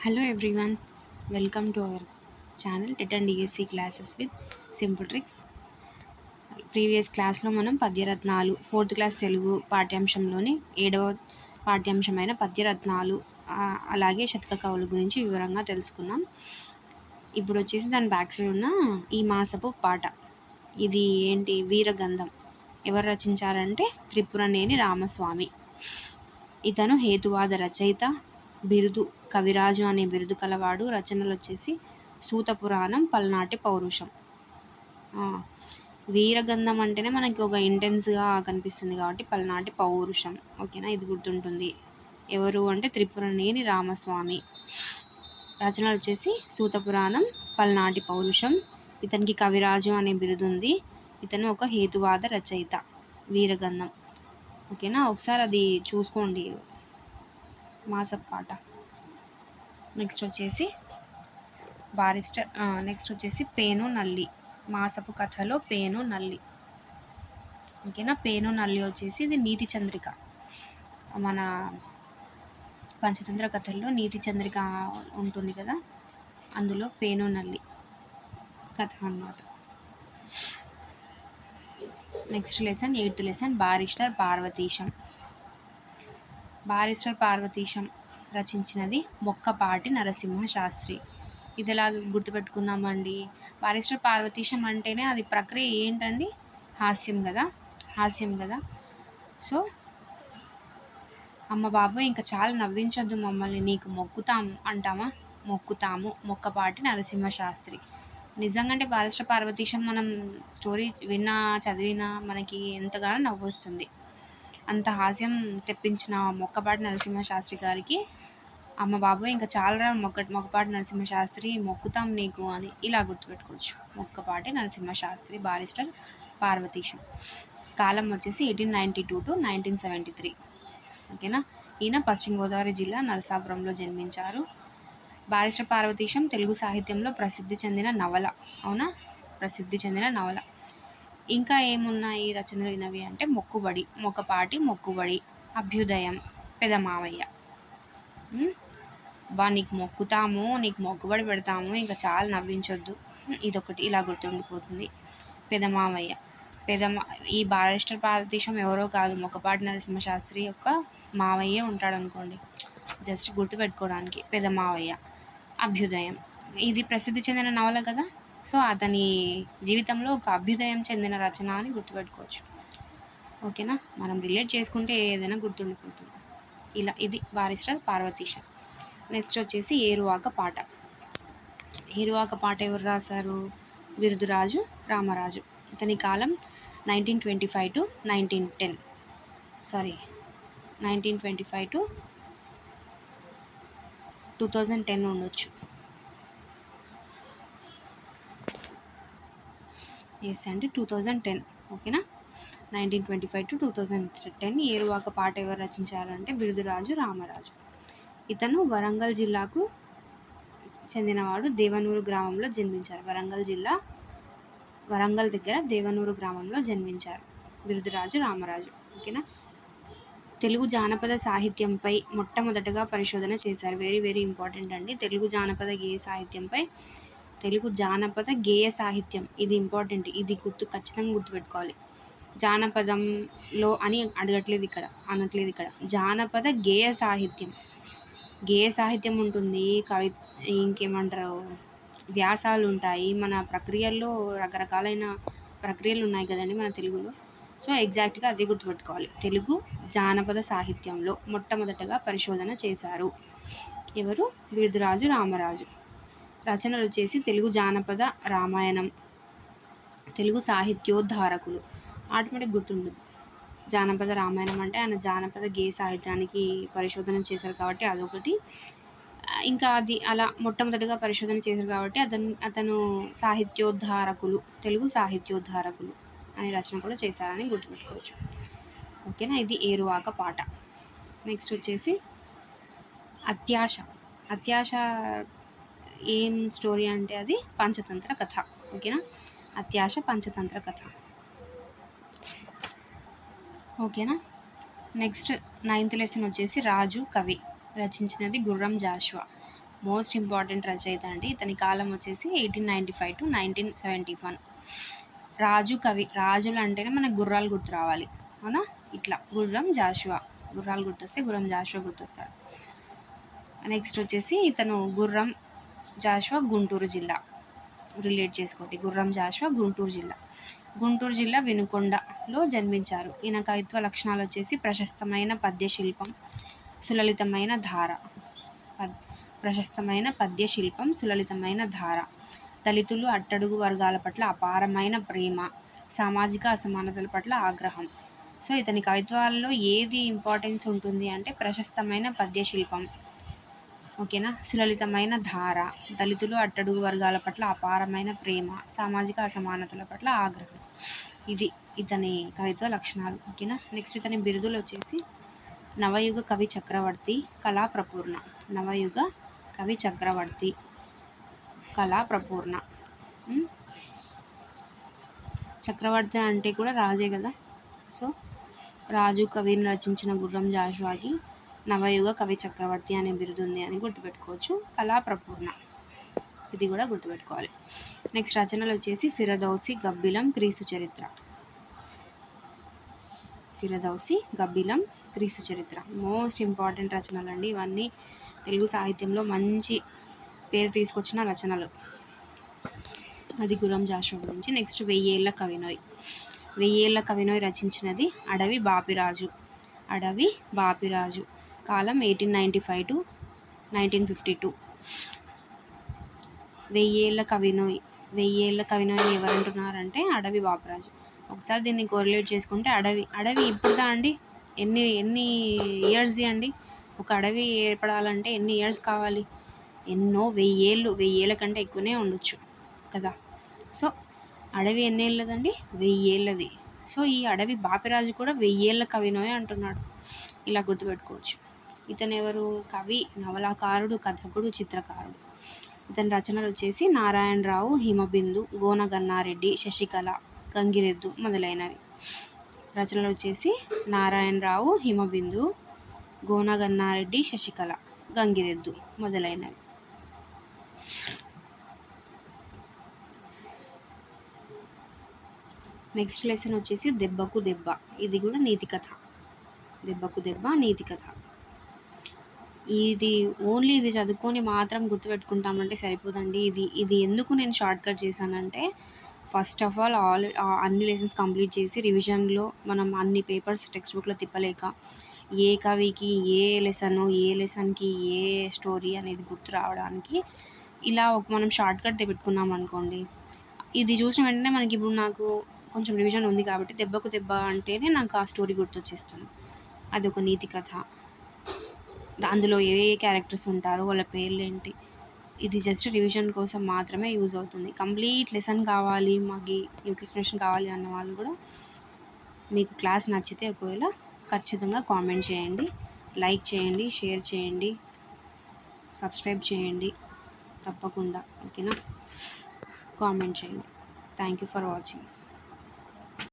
Hello everyone welcome to our channel TET and DSC classes with simple tricks previous క్లాస్లో మనం పద్యరత్నాలు fourth class Telugu పాఠ్యాంశంలోని ఏడవ పాఠ్యాంశమైన పద్యరత్నాలు అలాగే శతక కవుల గురించి వివరంగా తెలుసుకున్నాం. ఇప్పుడు వచ్చేసి దాని బ్యాక్ సైడ్ ఉన్న ఈ మాసపు పాట. ఇది ఏంటి? వీరగంధం. ఎవరు రచించారంటే త్రిపురనేని రామస్వామి. ఇతను హేతువాద రచయిత బిరుదు కవిరాజు అనే బిరుదు కలవాడు. రచనలు వచ్చేసి సూత పురాణం పల్నాటి పౌరుషం. వీరగంధం అంటేనే మనకి ఒక ఇంటెన్స్గా కనిపిస్తుంది కాబట్టి పల్నాటి పౌరుషం. ఓకేనా? ఇది గుర్తుంటుంది. ఎవరు అంటే త్రిపురనేని రామస్వామి. రచనలు వచ్చేసి సూత పురాణం పల్నాటి పౌరుషం. ఇతనికి కవిరాజు అనే బిరుదు ఉంది ఇతను ఒక హేతువాద రచయిత. వీరగంధం. ఓకేనా? ఒకసారి అది చూసుకోండి. మాసప్ పాట. నెక్స్ట్ వచ్చేసి బారిస్టర్ నెక్స్ట్ వచ్చేసి పేను నల్లి. మాసపు కథలో పేను నల్లి. ఓకేనా? పేను నల్లి వచ్చేసి ఇది నీతి చంద్రిక. మన పంచతంత్ర కథల్లో నీతి చంద్రిక ఉంటుంది కదా? అందులో పేను నల్లి కథ అన్నమాట. Next lesson eight lesson barrister Parvatisam. Barrister Parvatisam రచించినది Mokkapati Narasimha Sastri ఇది ఎలాగ గుర్తుపెట్టుకుందామండి. బారిస్టర్ పార్వతీశం అంటేనే అది ప్రక్రియ ఏంటండి? హాస్యం కదా హాస్యం కదా సో అమ్మ బాబు ఇంకా చాలా నవ్వించొద్దు మమ్మల్ని. నీకు మొక్కుతాము అంటామా? మొక్కుతాము. మొక్కపాటి నరసింహ శాస్త్రి నిజంగా అంటే పార్వతీశం మనం స్టోరీ విన్నా చదివినా మనకి ఎంతగానో నవ్వు వస్తుంది అంత హాస్యం తెప్పించిన మొక్కపాటి నరసింహ శాస్త్రి గారికి అమ్మ బాబు ఇంకా చాలా మొక్క మొక్కపాటి నరసింహ శాస్త్రి మొక్కుతాం నీకు అని ఇలా గుర్తుపెట్టుకోవచ్చు. మొక్కపాటి నరసింహ శాస్త్రి బారిస్టర్ పార్వతీశం. కాలం వచ్చేసి eighteen ninety two to nineteen seventy three. ఓకేనా? ఈయన పశ్చిమ గోదావరి జిల్లా నరసాపురంలో జన్మించారు. బారిస్టర్ పార్వతీశం తెలుగు సాహిత్యంలో ప్రసిద్ధి చెందిన నవల. అవునా? ప్రసిద్ధి చెందిన నవల. ఇంకా ఏమున్నాయి రచనలు వినవి అంటే మొక్కుబడి మొక్కపాటి మొక్కుబడి అభ్యుదయం పెదమావయ్య మావయ్య. బా నీకు మొక్కుతాము నీకు మొక్కుబడి పెడతాము ఇంకా చాలా నవ్వించొద్దు. ఇదొకటి ఇలా గుర్తుండిపోతుంది. పెదమావయ్య పెదమా ఈ బాలేశ్వర పార్వతీశం ఎవరో కాదు మొక్కపాటి నరసింహ శాస్త్రి యొక్క మావయ్యే ఉంటాడు అనుకోండి జస్ట్ గుర్తుపెట్టుకోవడానికి. పెదమావయ్య అభ్యుదయం. ఇది ప్రసిద్ధి చెందిన నవల కదా? సో అతని జీవితంలో ఒక అభ్యుదయం చెందిన రచన అని గుర్తుపెట్టుకోవచ్చు. ఓకేనా? మనం రిలేట్ చేసుకుంటే ఏదైనా గుర్తుండిపోతుంది. ఇలా ఇది బారిస్టర్ పార్వతీశం నెక్స్ట్ వచ్చేసి ఏరువాక పాట. ఏరువాక పాట ఎవరు రాశారు? బిరుదురాజు రామరాజు. ఇతని కాలం nineteen twenty five to nineteen ten. Sorry nineteen twenty five to two thousand ten ఉండొచ్చు. ఎస్ అండి టూ థౌజండ్ టెన్ ఓకేనా nineteen twenty five to two thousand ten ఏరువాక పాట ఎవరు రచించారంటే బిరుదురాజు రామరాజు. ఇతను వరంగల్ జిల్లాకు చెందినవాడు దేవనూరు గ్రామంలో జన్మించారు. వరంగల్ జిల్లా వరంగల్ దగ్గర దేవనూరు గ్రామంలో జన్మించారు బిరుదురాజు రామరాజు ఓకేనా తెలుగు జానపద సాహిత్యంపై మొట్టమొదటగా పరిశోధన చేశారు. వెరీ వెరీ ఇంపార్టెంట్ అండి. తెలుగు జానపద గేయ సాహిత్యంపై తెలుగు జానపద గేయ సాహిత్యం. ఇది ఇంపార్టెంట్ ఇది గుర్తు ఖచ్చితంగా గుర్తుపెట్టుకోవాలి. జానపదంలో అని అడగట్లేదు ఇక్కడ అనట్లేదు ఇక్కడ. జానపద గేయ సాహిత్యం. గేయ సాహిత్యం ఉంటుంది కవి ఇంకేమంటారు వ్యాసాలు ఉంటాయి మన ప్రక్రియల్లో రకరకాలైన ప్రక్రియలు ఉన్నాయి కదండి మన తెలుగులో. సో ఎగ్జాక్ట్గా అదే గుర్తుపెట్టుకోవాలి. తెలుగు జానపద సాహిత్యంలో మొట్టమొదటగా పరిశోధన చేశారు. ఎవరు? బిరుదురాజు రామరాజు. రచనలు వచ్చేసి తెలుగు జానపద రామాయణం తెలుగు సాహిత్యోద్ధారకులు. ఆటోమేటిక్ గుర్తుండదు. జానపద రామాయణం అంటే ఆయన జానపద గే సాహిత్యానికి పరిశోధన చేశారు కాబట్టి అదొకటి. ఇంకా అది అలా మొట్టమొదటిగా పరిశోధన చేశారు కాబట్టి అతను అతను సాహిత్యోద్ధారకులు తెలుగు సాహిత్యోద్ధారకులు అనే రచన కూడా చేశారని గుర్తుపెట్టుకోవచ్చు. ఓకేనా? ఇది ఏరువాక పాట. నెక్స్ట్ వచ్చేసి అత్యాశ. అత్యాశ ఏం స్టోరీ అంటే అది పంచతంత్ర కథ ఓకేనా? అత్యాశ పంచతంత్ర కథ. ఓకేనా? నెక్స్ట్ నైన్త్ లెసన్ వచ్చేసి రాజు కవి రచించినది గుర్రం జాషువా. మోస్ట్ ఇంపార్టెంట్ రచయిత అండి. ఇతని కాలం వచ్చేసి eighteen ninety five to nineteen seventy one. రాజు కవి రాజులు అంటేనే మనకు గుర్రాలు గుర్తు రావాలి. అవునా? ఇట్లా. గుర్రం జాషువా. గుర్రాలు గుర్తొస్తే గుర్రం జాషువా గుర్తొస్తాడు. నెక్స్ట్ వచ్చేసి ఇతను గుర్రం జాషువా గుంటూరు జిల్లా. రిలేట్ చేసుకోండి. గుర్రం జాషువా గుంటూరు జిల్లా. గుంటూరు జిల్లా వెనుకొండలో జన్మించారు. ఈయన కవిత్వ లక్షణాలు వచ్చేసి ప్రశస్తమైన పద్యశిల్పం సులలితమైన ధార. పద్ ప్రశస్తమైన పద్యశిల్పం సులలితమైన ధార. దళితులు అట్టడుగు వర్గాల పట్ల అపారమైన ప్రేమ సామాజిక అసమానతల పట్ల ఆగ్రహం. సో ఇతని కవిత్వాల్లో ఏది ఇంపార్టెన్స్ ఉంటుంది అంటే ప్రశస్తమైన పద్యశిల్పం. ఓకేనా? సులలితమైన ధార దళితులు అట్టడుగు వర్గాల పట్ల అపారమైన ప్రేమ సామాజిక అసమానతల పట్ల ఆగ్రహం. ఇది ఇతని కవిత్వ లక్షణాలు ఓకేనా? నెక్స్ట్ ఇతని బిరుదులు వచ్చేసి నవయుగ కవి చక్రవర్తి కళా ప్రపూర్ణ. నవయుగ కవి చక్రవర్తి కళా ప్రపూర్ణ. చక్రవర్తి అంటే కూడా రాజే కదా? సో రాజు కవిని రచించిన గుర్రం జాషువాకి నవయుగ కవి చక్రవర్తి అనే బిరుదు ఉంది అని గుర్తుపెట్టుకోవచ్చు. కళా ప్రపూర్ణ. ఇది కూడా గుర్తుపెట్టుకోవాలి. నెక్స్ట్ రచనలు వచ్చేసి ఫిరదౌసి గబ్బిలం క్రీసు చరిత్ర. ఫిరదౌసి గబ్బిలం క్రీసు చరిత్ర. మోస్ట్ ఇంపార్టెంట్ రచనలు అండి ఇవన్నీ. తెలుగు సాహిత్యంలో మంచి పేరు తీసుకొచ్చిన రచనలు. అది గురం జాషువా గురించి. నెక్స్ట్ వెయ్యేళ్ళ కవినోయ్. వెయ్యేళ్ళ కవినోయ్ రచించినది అడవి బాపిరాజు. అడవి బాపిరాజు. కాలం eighteen ninety five to nineteen fifty two. వెయ్యేళ్ళ కవినోయ్ వెయ్యేళ్ళ కవినోయ్ ఎవరంటున్నారంటే అడవి బాపరాజు. ఒకసారి దీన్ని కోరిలేట్ చేసుకుంటే అడవి అడవి ఇప్పుడుదా అండి? ఎన్ని ఎన్ని ఇయర్స్ది అండి? ఒక అడవి ఏర్పడాలంటే ఎన్ని ఇయర్స్ కావాలి? ఎన్నో వెయ్యేళ్ళు వెయ్యేళ్ళ కంటే ఎక్కువనే ఉండొచ్చు కదా. సో అడవి ఎన్ని ఏళ్ళదండి? వెయ్యేళ్ళది. సో ఈ అడవి బాపిరాజు కూడా వెయ్యేళ్ళ కవినోయ్ అంటున్నాడు. ఇలా గుర్తుపెట్టుకోవచ్చు. ఇతను ఎవరు కవి నవలాకారుడు కథకుడు చిత్రకారుడు. ఇతని రచనలు వచ్చేసి నారాయణరావు హిమబిందు గోనగన్నారెడ్డి శశికళ గంగిరెద్దు మొదలైనవి. రచనలు వచ్చేసి నారాయణరావు హిమబిందు గోనగన్నారెడ్డి శశికళ గంగిరెద్దు మొదలైనవి. నెక్స్ట్ లెసన్ వచ్చేసి దెబ్బకు దెబ్బ. ఇది కూడా నీతి కథ. దెబ్బకు దెబ్బ నీతి కథ. ఇది ఓన్లీ ఇది చదువుకొని మాత్రం గుర్తుపెట్టుకుంటామంటే సరిపోదండి. ఇది ఇది ఎందుకు నేను షార్ట్కట్ చేశానంటే ఫస్ట్ ఆఫ్ ఆల్ ఆల్ అన్ని లెసన్స్ కంప్లీట్ చేసి రివిజన్లో మనం అన్ని పేపర్స్ టెక్స్ట్ బుక్లో తిప్పలేక ఏ కవికి ఏ లెసన్ ఏ లెసన్కి ఏ స్టోరీ అనేది గుర్తు రావడానికి ఇలా ఒక మనం షార్ట్కట్ పెట్టుకున్నాం అనుకోండి. ఇది చూసిన వెంటనే మనకి ఇప్పుడు నాకు కొంచెం రివిజన్ ఉంది కాబట్టి దెబ్బకు దెబ్బ అంటేనే నాకు ఆ స్టోరీ గుర్తొచ్చేస్తుంది. అది ఒక నీతి కథ. అందులో ఏ ఏ క్యారెక్టర్స్ ఉంటారు వాళ్ళ పేర్లు ఏంటి ఇది జస్ట్ రివిజన్ కోసం మాత్రమే యూజ్ అవుతుంది. కంప్లీట్ లెసన్ కావాలి మాకు ఎక్స్ప్లెనేషన్ కావాలి అన్న వాళ్ళు కూడా మీకు క్లాస్ నచ్చితే ఒకవేళ ఖచ్చితంగా కామెంట్ చేయండి లైక్ చేయండి షేర్ చేయండి సబ్స్క్రైబ్ చేయండి. తప్పకుండా ఓకేనా కామెంట్ చేయండి. Thank you for watching